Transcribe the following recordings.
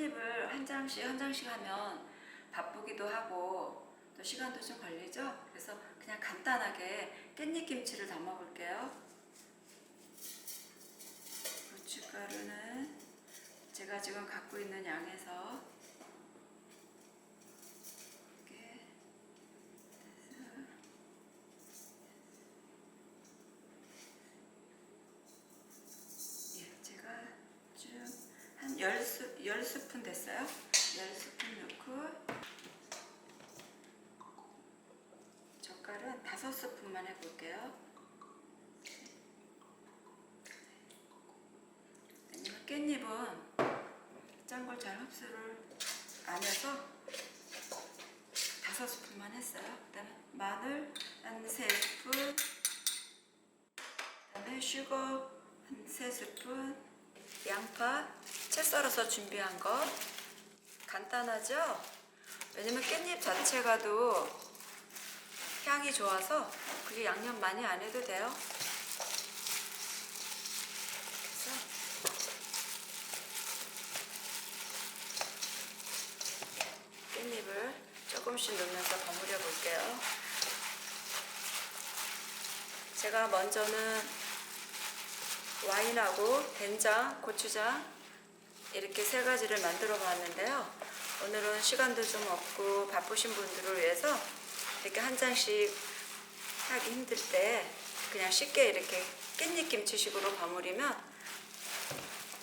깻잎을 한 장씩 한 장씩 하면 바쁘기도 하고 또 시간도 좀 걸리죠? 그래서 그냥 간단하게 깻잎 김치를 담아 볼게요. 고춧가루는 제가 지금 갖고 있는 양에서 이렇게 예, 제가 쭉한 10스, 10스푼 됐어요. 10스푼 넣고 젓갈은 5스푼만 해볼게요. 깻잎은 짠 걸 잘 흡수를 안 해서 5스푼만 했어요. 그 다음에 마늘 한 3스푼 그 다음에 슈거 한 3스푼 양파 채 썰어서 준비한 거. 간단하죠? 왜냐면 깻잎 자체가도 향이 좋아서 그게 양념 많이 안 해도 돼요. 깻잎을 조금씩 넣으면서 버무려 볼게요. 제가 먼저는 와인하고 된장, 고추장 이렇게 세 가지를 만들어 봤는데요. 오늘은 시간도 좀 없고 바쁘신 분들을 위해서 이렇게 한 장씩 하기 힘들 때 그냥 쉽게 이렇게 깻잎 김치식으로 버무리면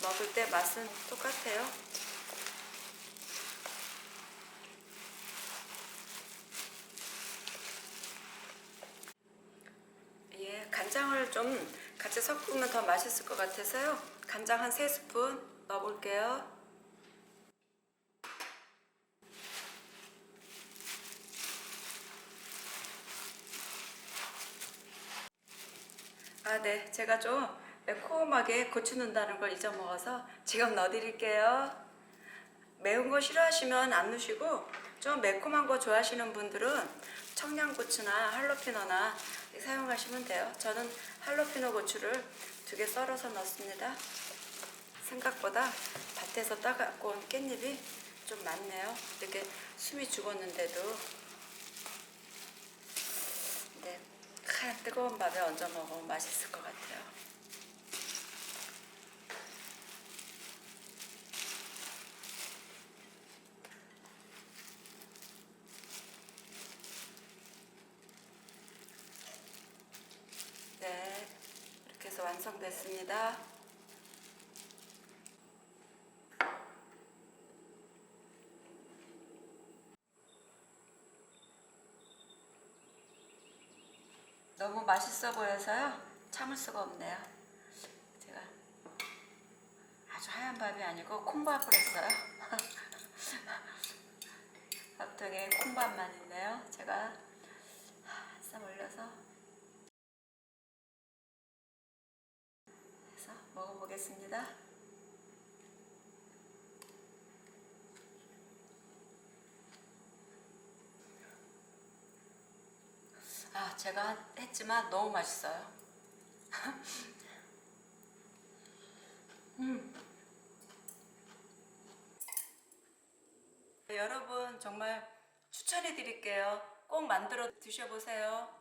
먹을 때 맛은 똑같아요. 예, 간장을 좀 같이 섞으면 더 맛있을 것 같아서요. 간장 한 3스푼 넣어볼게요. 아, 네. 제가 좀 매콤하게 고추 넣는다는 걸 잊어먹어서 지금 넣어드릴게요. 매운 거 싫어하시면 안 넣으시고 좀 매콤한 거 좋아하시는 분들은 청양고추나 할로피노나 사용하시면 돼요. 저는 할로피노 고추를 두 개 썰어서 넣습니다. 생각보다 밭에서 따갖고 온 깻잎이 좀 많네요. 이렇게 숨이 죽었는데도 근데 하얀 뜨거운 밥에 얹어 먹으면 맛있을 것 같아요. 네, 이렇게 해서 완성됐습니다. 너무 맛있어 보여서요. 참을 수가 없네요. 제가 아주 하얀 밥이 아니고 콩밥을 했어요. 밥통에 콩밥만 있네요. 제가 한쌈 올려서 해서 먹어보겠습니다. 아, 제가 했지만 너무 맛있어요. 음. 여러분 정말 추천해 드릴게요. 꼭 만들어 드셔보세요.